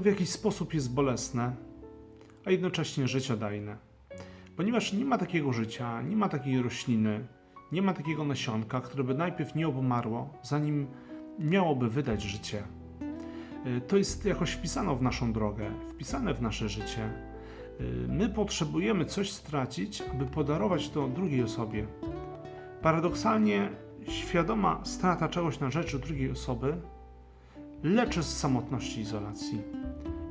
to w jakiś sposób jest bolesne, a jednocześnie życiodajne. Ponieważ nie ma takiego życia, nie ma takiej rośliny, nie ma takiego nasionka, które by najpierw nie obumarło, zanim miałoby wydać życie. Y, To jest jakoś wpisane w naszą drogę, wpisane w nasze życie. Y, My potrzebujemy coś stracić, aby podarować to drugiej osobie. Paradoksalnie, świadoma strata czegoś na rzecz drugiej osoby leczy z samotności izolacji.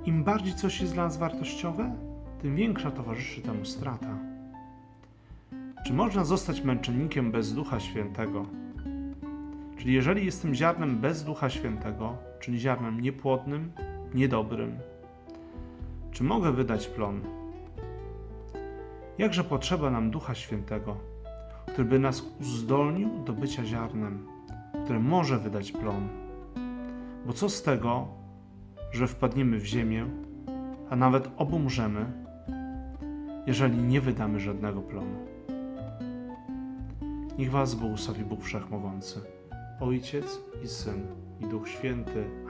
Im bardziej coś jest dla nas wartościowe, tym większa towarzyszy temu strata. Czy można zostać męczennikiem bez Ducha Świętego? Czyli jeżeli jestem ziarnem bez Ducha Świętego, czyli ziarnem niepłodnym, niedobrym, czy mogę wydać plon? Jakże potrzeba nam Ducha Świętego, który by nas uzdolnił do bycia ziarnem, które może wydać plon? Bo co z tego, że wpadniemy w ziemię, a nawet obumrzemy, jeżeli nie wydamy żadnego plonu? Niech Was błogosławi Bóg Wszechmogący, Ojciec i Syn i Duch Święty.